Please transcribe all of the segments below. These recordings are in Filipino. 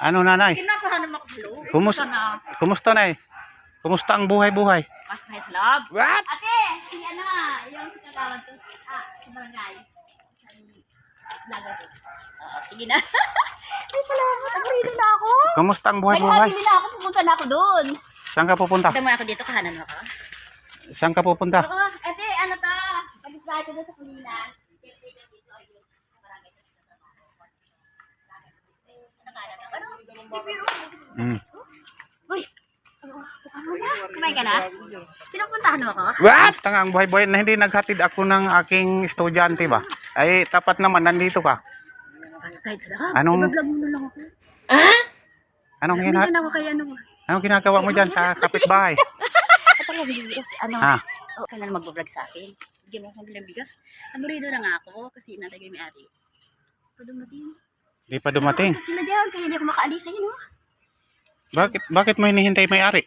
Ano nanay? Kinapahanap ako sa loob. Kumus na. kumusta na Kumusta ang buhay-buhay? Tayo sa loob. What? Ate, si ano, yung si kagawan to, ah, sa barangay. Vlogger ko. Oo, sige na. Rito na ako. Kumusta ang buhay-buhay? habili na ako. Pupunta na ako doon. Saan ka pupunta? Mo ako dito, kahanan mo ako. Saan ka pupunta? Oo, ate, ano to? Pag-try ko doon sa? Ipiro. Hmm. Uy! Kumain ka na? Pinupuntahan mo ako? What? Kumusta nga ang buhay-buhay na hindi naghatid ako ng aking estudyante ba? Ay, tapat naman, nandito ka. Sa loob. Anong- Iba-vlog mo na lang ako. Anong, Hindi gina na ako kay ano. anong ginagawa mo dyan sa kapitbahay? Ang bigas, ano, Ha? oh, kailan mag-vlog sa akin? Bigyan mo akong bilang bigas. Amurido na nga ako kasi natagay may ari. Ito dumating. Di pa dumating. At sila dyan, kaya hindi ako makaalis sa no? Bakit, bakit mo hinihintay may-ari?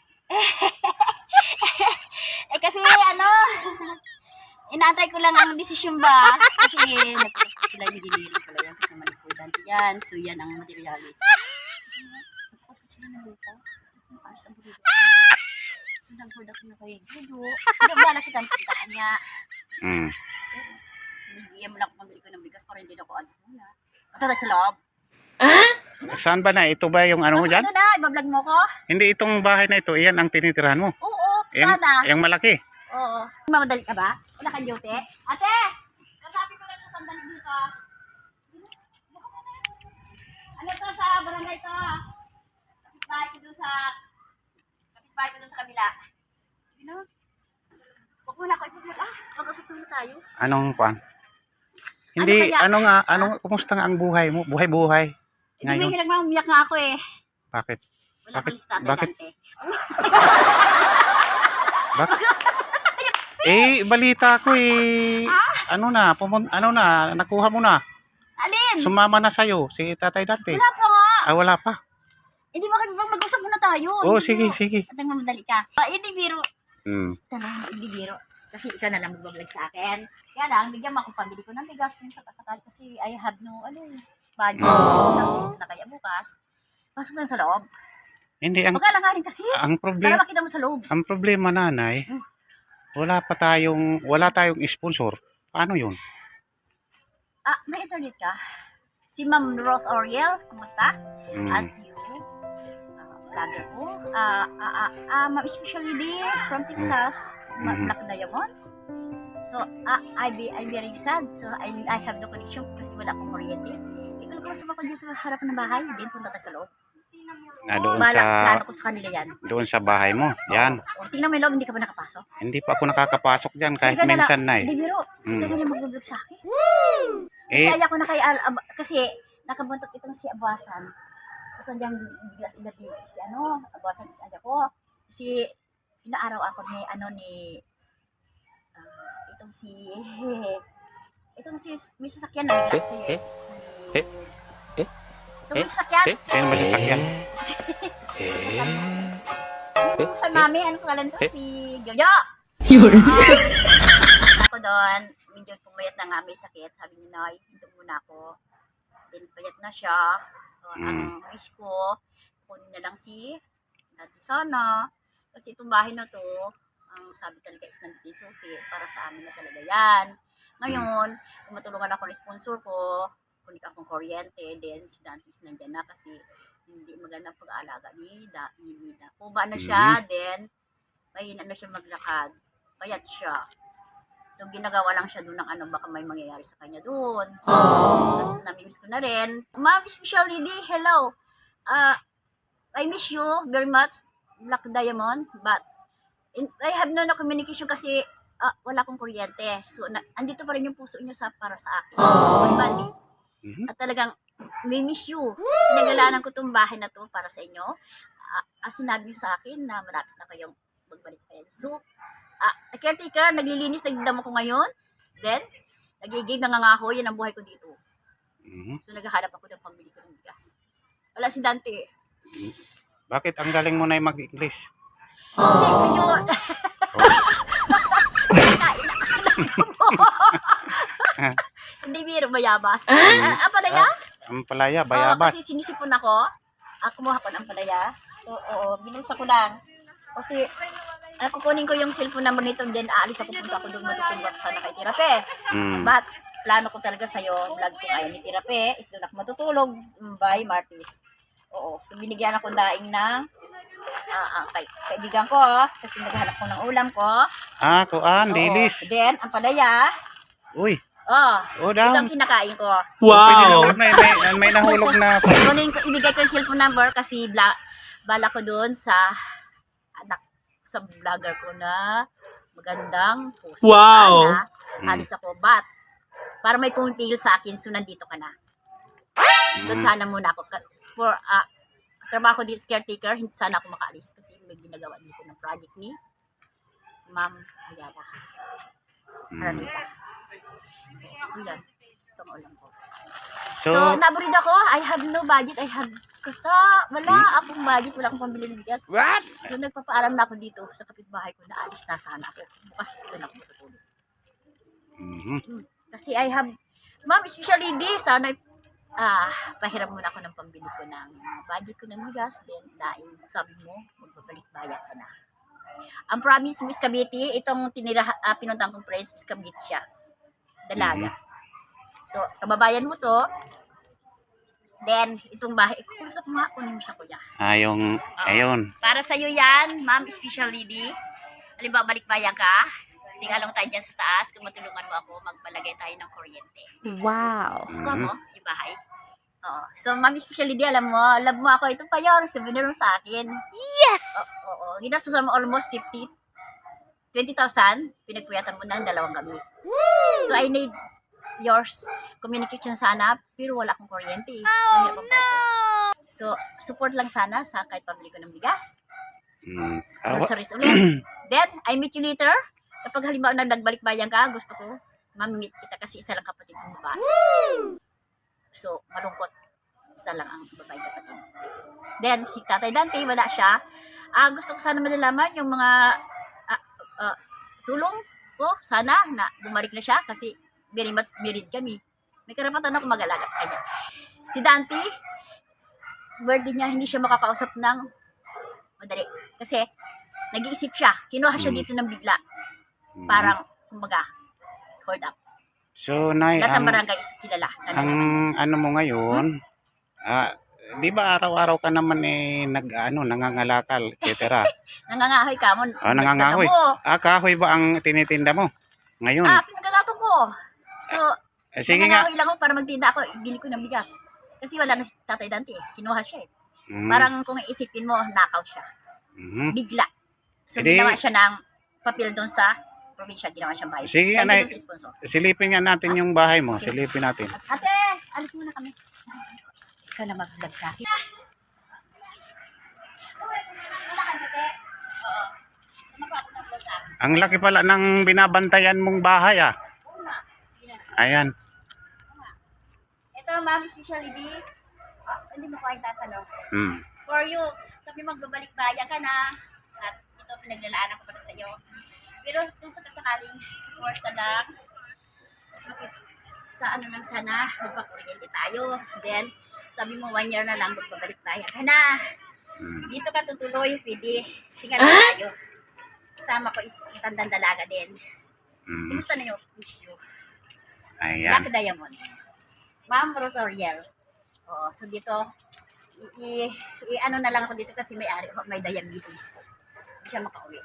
Eh kasi ano, inaantay ko lang ang desisyon ba? Kasi sila yung engineering pala yan kasama ni Kuya Dante yan. So yan ang materialist. Ang. So nag-hold ako na kay Gudo. Hindi ba na kita puntahan niya. Hmm. Bigyan mo lang ako pambili ko ng bigas para hindi na ako alis muna. Tayo sa loob. Saan ba na? Ito ba yung ano mo dyan? ano na, ibablog mo ko? Hindi itong bahay na ito, iyan ang tinitirahan mo. Oo, Yung, sana. yung malaki. Oo. Mamadali ka ba? Wala kang duty? Ate! Kasabi ko lang sa sandali dito. Ano to sa barangay to? Kapitbahay ko doon sa... Kapitbahay ko doon sa kabila. Sige na. Huwag mo na ako ipablog. Ah, mag-usap muna tayo. Anong kwan? Hindi, kaya? ano nga, ano, kumusta nga ang buhay mo? Buhay-buhay. Hindi may Ngayon? hirap nga, umiyak nga ako eh. Bakit? Wala Bakit- kang bakit? Dante. Bakit? eh, balita ko eh. Ano na, pumun ano na, nakuha mo na. Alin? Sumama na sa'yo, si Tatay Dante. Wala pa nga. Ah, wala pa. Hindi ba bang mag-usap muna tayo? Oo, Hindi sige, mo. sige. At mamadali ka. Ah, hindi biro. Hmm. Tanong, hindi biro. Kasi ikaw na lang magbablog sa akin. Kaya lang, bigyan mo akong pambili ko ng bigas kung sakasakal kasi I have no, ano eh, budget. Tapos ito na kaya bukas. Pasok lang sa loob. Hindi, ang, Huwag lang rin kasi. ang Para problema, makita mo sa loob. ang problema nanay, Hmm. wala pa tayong, wala tayong sponsor. Paano yun? Ah, may internet ka? Si Ma'am Rose Oriel, kumusta? Hmm. At you, ah, vlogger ko. Ah, ah, ah, ah, Ma'am Especially Lee from Texas, Ma- Mhm. Black Diamond. So, ah, I be, I very sad. So, I, I have no connection kasi wala akong kuryente. Ikaw lang ako dyan sa harap ng bahay. Din punta tayo sa loob. Na doon Bala, sa, plano ko sa kanila yan. doon sa bahay mo. Yan. O, tingnan mo yung loob, hindi ka ba nakapasok? Hindi pa ako nakakapasok dyan kahit na minsan na Hindi, eh. biro. Hmm. Ikaw na lang mag-vlog sa akin. Eh, Kasi ayaw ko na kay Al, Ab- kasi nakabuntot itong si Abasan. Tapos nandiyan bigla sila di, si ano, Abasan is ano ko. Kasi inaaraw ako ni ano ni ah, itong si itong si may sasakyan na bigla si Eh? si- Eh? Eh? Itong may sasakyan. sino ba sasakyan? Yung Sa mami, ano pangalan ko? Eh? Si Jojo. ako doon, medyo pumayat na nga may sakit. Sabi niya, Nay, hinto muna ako. Then payat na siya. So, ang wish ko, kunin na lang si Dati Sana. Kasi itong bahay na to, ang sabi talaga is nandito susi. Para sa amin na talaga yan. Ngayon, kung matulungan ako ng sponsor ko, kunin akong kuryente, then si Dantis nandyan na kasi hindi magandang pag-aalaga ni, da, ni Nida. Kuba na siya, then mahina na siya maglakad. Payat siya. So, ginagawa lang siya doon ng ano, baka may mangyayari sa kanya doon. At namimiss ko na rin. Ma'am, special lady, hello. Ah, I miss you very much, Black Diamond, but in, I have no, no communication kasi ah, wala akong kuryente. So, na, andito pa rin yung puso niyo sa, para sa akin. Good Bandi. Mhm. At talagang, may miss you. Pinagalanan ko tong bahay na to para sa inyo. Ah, sinabi niyo sa akin na malapit na kayong magbalik kayo. So, ah, caretaker, naglilinis, nagdamo ko ngayon. Then, nagigib, nangangako, yan ang buhay ko dito. Mhm. So, naghahanap ako ng pambili ko ng bigas. Wala si Dante. Bakit ang galing mo na mag-English? Kasi medyo... Hindi biro bayabas. Ah, ang palaya? Ang palaya, Oo, bayabas. kasi sinisipon ako. Ah, kumuha ko ng palaya. So, oo, binulsa ko lang. Kasi, ah, kukunin ko yung cellphone number nito, then aalis ako, punta ako doon matutulog sana kay Tirape. Mm. But, plano ko talaga sa'yo, vlog ko ngayon ni Tirape, is doon ako matutulog mm, by Martis. Oo, so binigyan ako daing ng ah, ah, kay, kaibigan ko, kasi naghahanap ko ng ulam ko. Ah, kuan, Oo. dilis. Then, ang palaya, Uy, oh, oh ito ang kinakain ko. Wow. May, may, may nahulog na. Kunin ko, ibigay ko yung cellphone number kasi bla, bala ko doon sa sa vlogger ko na magandang post. Wow. Sana, alis ako. But, para may pumuntil sa akin, so nandito ka na. Doon Mm. sana muna ako. For, ah, trabaho ko dito caretaker, hindi sana ako makaalis kasi may ginagawa dito ng project ni Ma'am Ayala. Mm. Aranita. So, yan. Itong ulam ko. So, So, naburid ako. I have no budget. I have kasa. Wala akong budget. Wala akong pambili ng bigas. what? So, nagpapaalam na ako dito sa kapitbahay ko na alis na sana ako. Bukas gusto na ako matutulog. Mhm. Kasi I have, ma'am, especially di, sana, ah, pahiram muna ako ng pambili ko ng budget ko ng bigas. Then, daing, sabi mo, magbabalik bayan ka na. Ang promise mo is Cavite, itong tinira, ah, pinuntang kong friends is Cavite siya. Dalaga. So, kababayan mo to. Then, itong bahay, kukusap mo kunin mo siya kuya. Ah, yung, ayun. Para sa iyo yan, ma'am, special lady. Halimbawa, balik bayan ka. Singalong tayo dyan sa taas. Kung matulungan mo ako, magpalagay tayo ng kuryente. Wow. Kuha mo, yung bahay. Oo. So, ma'am, special lady, alam mo, love mo ako. Ito pa yun, souvenir mo sa akin. Yes! Oo, oo. Ginastusan mo almost 50, 20,000. Pinagpuyatan mo ng dalawang gabi. So, I need yours communication sana, pero wala akong kuryente. ang ako. So, support lang sana sa kahit pabili ko ng bigas. Mm. Ah, groceries ulit. Then, I meet you later. Kapag halimbawa na nagbalik bayan ka, gusto ko, mamimit kita kasi isa lang kapatid mo ba? So, malungkot. Isa lang ang babae kapatid. Then, si Tatay Dante, wala siya. Ah, gusto ko sana malalaman yung mga ah, ah, tulong ko, sana, na bumalik na siya kasi very much married kami. May karapatan ako mag-alaga sa kanya. Si Dante, birthday niya, hindi siya makakausap ng madali. Kasi, nag-iisip siya. Kinuha siya Mm. dito ng bigla. Mhm. Parang, kumbaga, hold up. So, Nay, Lahat ng ang, barangay is kilala. ang ano mo ngayon, ah, di ba araw-araw ka naman eh, nag, ano, nangangalakal, etc. Nangangahoy ka mo. Ah, nangangahoy. Mo. ah, kahoy ba ang tinitinda mo? Ngayon. Ah, pinagagato ko. So, Eh, sige nga. nangangahoy lang ako para magtinda ako. Bili ko ng bigas. Kasi wala na si Tatay Dante. eh. Kinuha siya eh. Mm. Parang kung iisipin mo, knockout siya. Mhm. Bigla. So, Edi- ginawa siya ng papel doon sa probinsya. Ginawa siyang bahay. Sige, Thank you Nay. doon sa sponsor. Silipin nga natin yung bahay mo. Silipin natin. Ate, alis muna kami. Ikaw na mag-vlog sa akin. Ang laki pala ng binabantayan mong bahay ah. Ayan. Ito, ma'am, especially di, ah, hindi mo kahit nasa, no? Mm. For you, sabi mo, magbabalik bayan ka na, at ito, pinaglalaanan ko para sa iyo. Pero kung sa kasakaling support ka lang, mas makit, sa ano lang sana, magpakuryente tayo. Then, sabi mo, one year na lang, magbabalik bayan ka na. Mm. Dito ka tutuloy, pwede. Sige na tayo. Kasama ko is tandang dalaga din. Mm. Kumusta na yung issue? Ayan. Black Diamond. Ma'am Rosoriel. Oo, so dito, i, i- i- ano na lang ako dito kasi may, ari, may diabetes. Hindi siya makauwi.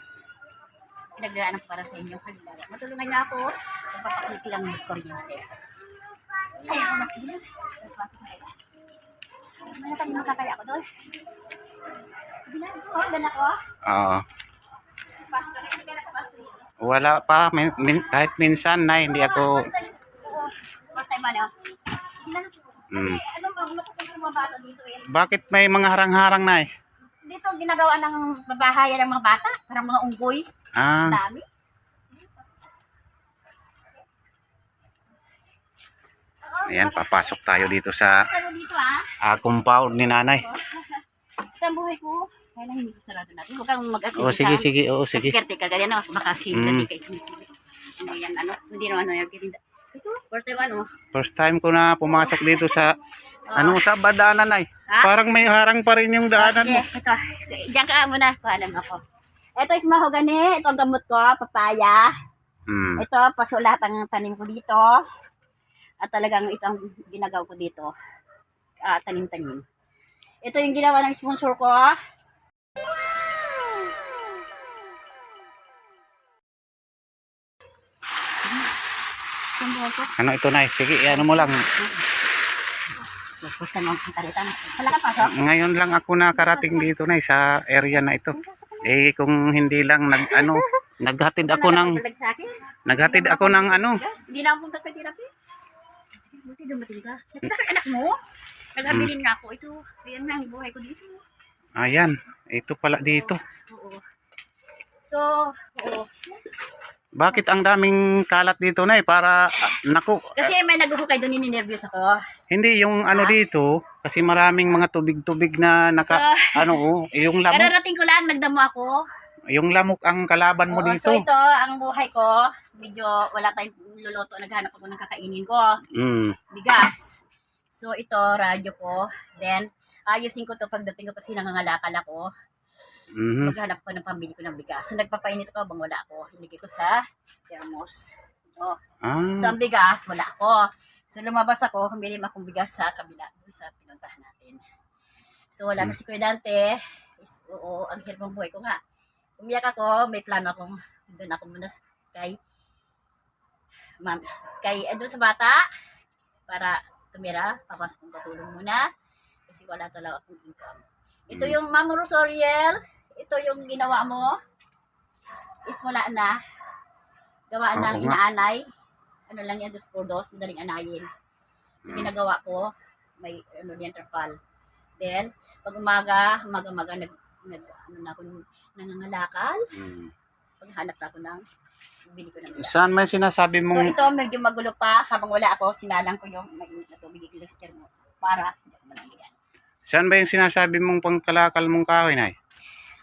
So, pinagdaraanan ko para sa inyo. Halimbawa, matulungan niyo ako. Magpapakulit lang ng kuryente. Ay, ako na, sige na. Ito. Makakaya ako doon. Sige na, oh, dala ko. ah. Oo. Pasok na sa pasok. Wala pa. Min, min- kahit minsan na hindi ako... First time ano? Na. Mm. Kasi ano ba, dito eh. Bakit may mga harang-harang na eh? Dito ginagawa ng babahayan ng mga bata, parang mga unggoy. Ah, Dami. ayan, papasok tayo dito sa dito ah? ah, compound ni nanay. Ang buhay ko. Kaya lang hindi sarado natin. Huwag kang mag-asing Oh, sige, sige. Oo, Kasi sige. caretaker ka yan, no? Baka si Mm. hindi. Ano? Hindi naman, ano first time, ano? First time ko na pumasok dito sa ano sa badanan ay. Ha? Parang may harang pa rin yung daanan Sige, mo. ito. Diyan ka muna. Kuhanan ako. Ito is mahogani. Ito ang gamot ko, papaya. Hmm. Ito, paso lahat ang tanim ko dito. At talagang ito ang ginagaw ko dito. Ah, tanim-tanim. Ito yung ginawa ng sponsor ko. Wow. Ano ito na Sige, ano mo lang. Ngayon lang ako nakarating dito na sa area na ito. Eh kung hindi lang nag ano, naghatid ako ng sa naghatid ako ng ano. Hindi na punta kay therapy. Sige, buti dumating ka. Anak mo? Naghabilin nga ako. Ito, ayan na ang buhay ko dito. Ayan, ito pala dito. Oo. So, oo. Bakit ang daming kalat dito na para ah, naku, Kasi may naguhukay doon, nininervyos ako. hindi yung ano dito kasi maraming mga tubig-tubig na naka So, ano oh, yung lamok, kararating ko lang, nagdamo ako. yung lamok ang kalaban mo Oo, dito. So ito, ang buhay ko, medyo wala tayong luluto, naghanap ako ng kakainin ko. Mm. Bigas. So ito, radyo ko. Then, ayusin ko to pagdating ko kasi nangangalakal ako. Mhm. Maghanap ko ng pambili ko ng bigas. So nagpapainit ako bang wala ako. Hinigay ko sa thermos. Ito. So Ah, ang bigas, wala ako. So lumabas ako, humili akong bigas sa kabila, doon sa pinuntahan natin. So wala na si Kuya Dante. Is, oo, ang hirap ng buhay ko nga. Umiyak ako, may plano akong doon ako muna kay ma'am, kay eh, doon sa bata para tumira, tapos kung katulong muna kasi wala talaga akong income. Ito Mm. yung Ma'am Rosoriel, ito yung ginawa mo is wala na. Gawa ng inaanay. Ano lang yan, dos por dos, madaling anayin. So, Mm. ginagawa ko, may ano yan, trapal. Then, pag umaga, umaga-umaga, nag, nag, ano na ako, nangangalakal. mm. Paghanap na ako ng, bili ko ng bigas. Saan may sinasabi So, mong ito, medyo magulo pa. Habang wala ako, sinalang ko yung mainit na tubig, ikilas thermos. Para, hindi ako malangyan. Saan ba yung sinasabi mong pangkalakal mong kahoy na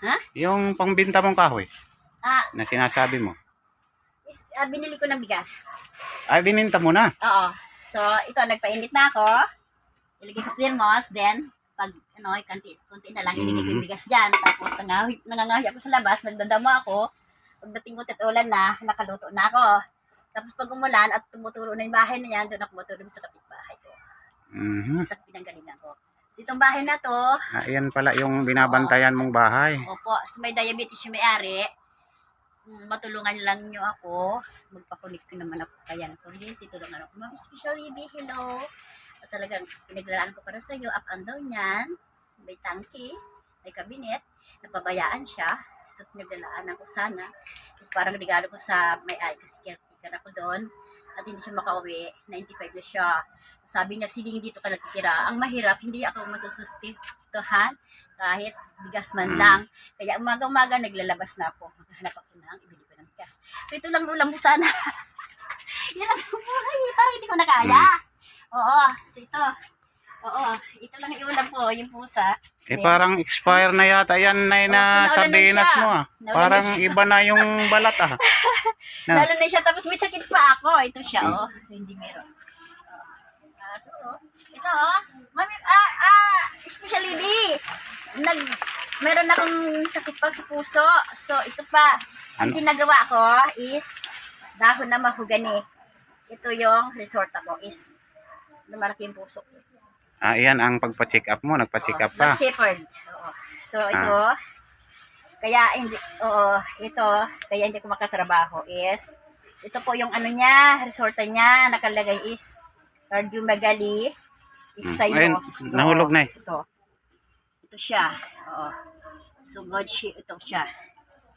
Ha? Yung pangbinta mong kahoy Ah, na sinasabi mo. is, ah, binili ko ng bigas. Ay, bininta mo na. Oo. So, ito, nagpainit na ako. Ilagay ko sa thermos. Then, pag, ano, kanti, kunti na lang, iligay ko yung bigas dyan. Tapos, nangahoy, nangangahoy ako sa labas, nagdadama ako. Pagdating ko tatulan na, nakaluto na ako. Tapos, pag umulan at tumuturo na yung bahay na yan, doon ako matulog sa kapitbahay ko. Mhm. Sa pinanggalingan ko. Itong bahay na to, Ah, Ayan pala yung binabantayan mong bahay. Opo, so may diabetes yung may-ari. Mm, Matulungan lang nyo ako. Magpakunik ko naman ako kaya ng kuryente. Tulungan ako. Ma'am, Special Lady, hello. At talagang pinaglalaan ko para sa iyo. Up and down yan. May tangki. May kabinet. Napabayaan siya. So, pinaglalaan ko sana. Tapos parang regalo ko sa may-ari kasi caretaker ako doon. At hindi siya makauwi. 95 na siya. Sabi niya, siling dito ka natitira. Ang mahirap, hindi ako masusustituhan kahit bigas man Mm. lang. Kaya umaga-umaga naglalabas na ako. Maghanap ako ng ibili ko ng bigas. So ito lang ulam mo sana. Yan ang buhay. Parang hindi ko na kaya. Oo. So ito. Oo. Ito lang yung ulam ko. Yung pusa. Eh parang expire na yata yan na Oh, na so sa naulan na siya. mo ah. Naulan na Parang siya. iba na yung balat ah. Na. Lalo na siya. Tapos may sakit pa ako. Ito siya. Mm. Oh. Hindi meron. Ah, ito, oh. Ito oh. Mami, ah, ah, especially di. Nag, meron akong sakit pa sa puso. So, ito pa. Ang Ano? ginagawa ko is dahon na mahugani. Ito yung resort ako is lumalaki yung puso ko. Ah, yan ang pagpa-check up mo, nagpa-check up ka. Shepherd. Oo. So, ito, kaya hindi, oo, ito, kaya hindi ko makatrabaho is, ito po yung ano niya, resorta niya, nakalagay is, cardiomegaly, is Hmm. Ayun, nahulog na eh. Ito. Ito siya. Oo. So, God, shi- ito siya.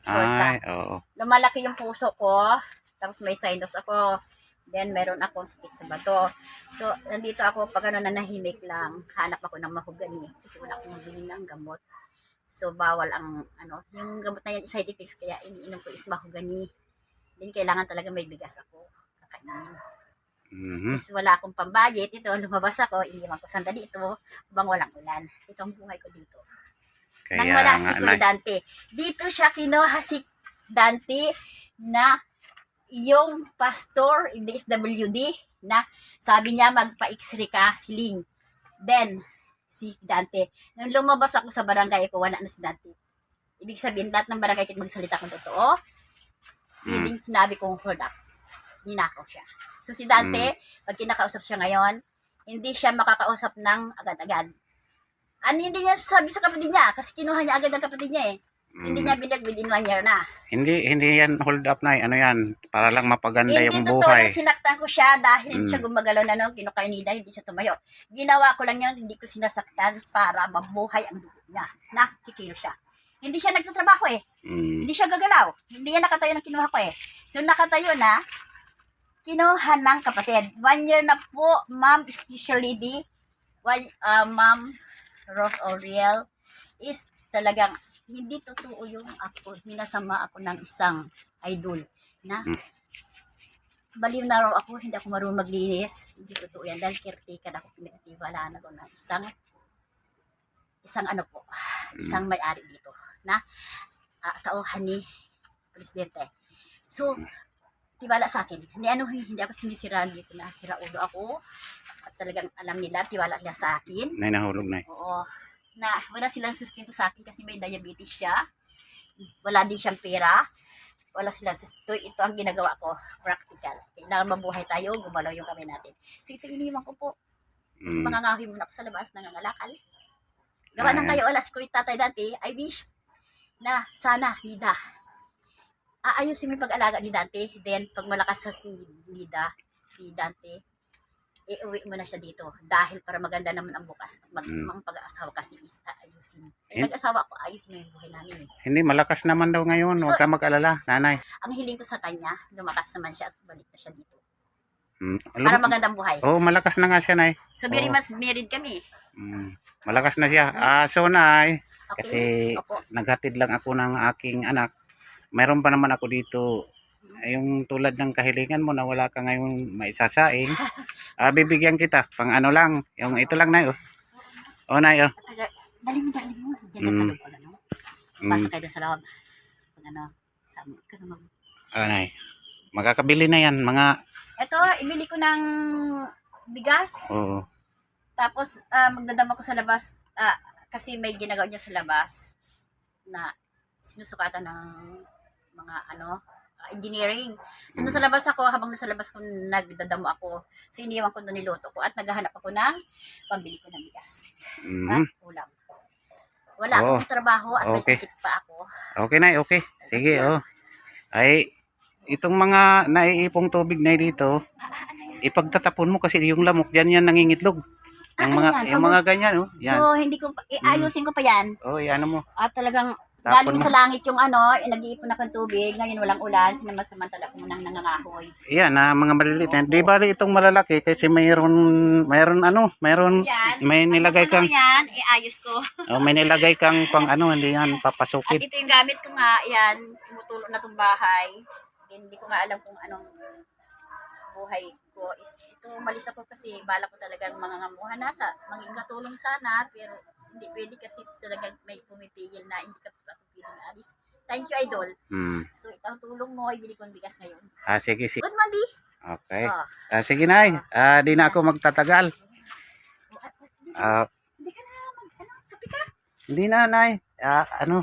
Ay, Resorta. oo. Lumalaki yung puso ko, tapos may sinus ako, then meron akong sakit sa bato. So, nandito ako, pag ano, nanahimik lang, hanap ako ng mahugani, kasi wala akong mabili ng gamot. So, bawal ang, ano, yung gamot na yan, side effects, kaya iniinom ko is mahugani. Then, kailangan talaga may bigas ako, kakainin. Mhm. Kasi wala akong pambudget, ito, lumabas ako, iniwan ko sandali ito, bang walang ulan. Ito ang buhay ko dito. Kaya nang wala si Kuya. Dante. Dito siya kinuha si Dante na yung pastor in the SWD na sabi niya magpa-x-ray ka si Ling. Then, si Dante. Nung lumabas ako sa barangay ko, wala na si Dante. Ibig sabihin, lahat ng barangay kahit magsalita kung totoo, Mm. hindi sinabi kong hold up. Ninakaw siya. So si Dante, pag kinakausap siya ngayon, hindi siya makakausap ng agad-agad. Ano hindi niya sabi sa kapatid niya? Kasi kinuha niya agad ang kapatid niya eh. Hindi Mm. niya binag within one year na. Hindi, hindi yan hold up na. Ano yan? Para lang mapaganda hindi yung totoo buhay. na sinaktan ko siya dahil hindi Mm. siya gumagalaw na nung kinukay nila, hindi siya tumayo. Ginawa ko lang yun, hindi ko sinasaktan para mabuhay ang dugo niya. Nakikilo siya. Hindi siya nagtatrabaho eh. Mm. Hindi siya gagalaw. Hindi yan nakatayo ng kinuha ko eh. So nakatayo na, kinuha ng kapatid. One year na po, ma'am, special lady, one, uh, ma'am Rose Oriel, is talagang hindi totoo yung ako. Minasama ako ng isang idol na Hmm. baliw na raw ako, hindi ako marunong maglinis. Hindi totoo yan. Dahil caretaker ako, pinagtiwalaan ako ng isang isang ano po, isang may-ari dito na uh, tauhan ni Presidente. So, tiwala sa akin. Hindi, ano, hindi ako sinisiraan dito na sira ulo ako. At talagang alam nila, tiwala nila sa akin. Nay, nahulog na. Oo. Na wala silang sustento sa akin kasi may diabetes siya. Wala din siyang pera. Wala silang sustento. Ito ang ginagawa ko. Practical. Kailangan mabuhay tayo, gumalaw yung kamay natin. So ito iniwan ko po. Kasi Mm. mangangahoy muna ako sa labas, nangangalakal. Gawa ng kayo, alas ko yung tatay dati, I wish na sana, Nida, aayusin mo yung pag-alaga ni Dante. Then, pag malakas sa si Nida, si Dante, iuwi mo na siya dito. Dahil para maganda naman ang bukas. Mag, Mm. Ang pag-aasawa kasi is aayusin. Eh? Nag-asawa ako, ayusin mo yung buhay namin eh. Hindi, malakas naman daw ngayon. Huwag So- ka mag-alala, nanay. Ang hiling ko sa kanya, lumakas naman siya at balik na siya dito. Mm. Para Alam, magandang buhay. oh, malakas na nga siya, nay. So, very Oo. much married kami. Mm. Malakas na siya. Ah, so, nay, Okay? Kasi Opo. naghatid lang ako ng aking anak. Mayroon pa naman ako dito. Yung tulad ng kahilingan mo na wala ka ngayon maisasaing. Ah, bibigyan kita. Pang ano lang. Yung ito lang na oh. Oh, na oh. Taga- Dali mo, dali mo. Diyan ka sa Mm. loob ano. Mm. Pasok kayo sa loob. Pag ano, sa ka na mag... Ah, nay. Makakabili na yan. Mga, Ito, ibili ko ng bigas. oo. Tapos, ah, magdadama ko sa labas. ah, kasi may ginagawa niya sa labas na sinusukatan ng mga ano, engineering. So, nasa labas ako, habang nasa labas ko, nagdadamo ako. So, iniwan ko doon niluto ko at naghahanap ako ng pambili ko ng bigas Mm. at ulam. Wala Oo. akong trabaho at may Okay. sakit pa ako. Okay na, okay. Sige, oh. Ay, itong mga naiipong tubig na dito, ipagtatapon mo kasi yung lamok dyan yan nangingitlog. Yung Ah, mga, ayan, yung mga ganyan, oh. Yan. So, hindi ko, pa- iayusin ko pa yan. oh, yan mo. At talagang Tapon galing sa langit yung ano, eh, nag-iipon ako ng tubig. Ngayon walang ulan, sinamansamantala ko munang nangangahoy. Yan, na mga maliliit. yan. Di bali itong malalaki kasi mayroon, mayroon ano, mayroon, Yan. may nilagay Ano kang, yan, iayos ko. oh, may nilagay kang pang ano, hindi yan At papasukin. ito yung gamit ko nga, yan, tumutulong na itong bahay. Hindi ko nga alam kung anong buhay ko. Is, ito, umalis ako kasi bala ko talagang mangangamuhan na sa, maging katulong sana, pero hindi pwede kasi talagang may pumipigil na hindi ka pa pwedeng alis. Thank you, Idol. Hmm. So, ito ang tulong mo, ibili ko ng bigas ngayon. Ah, sige, sige. Good, Mandi. Okay. Oh. Ah, sige, Nay. Ah, di na ako magtatagal. At- at- Ah, Hindi ka na mag, ano, kape ka? hindi na, Nay. Ah, ano,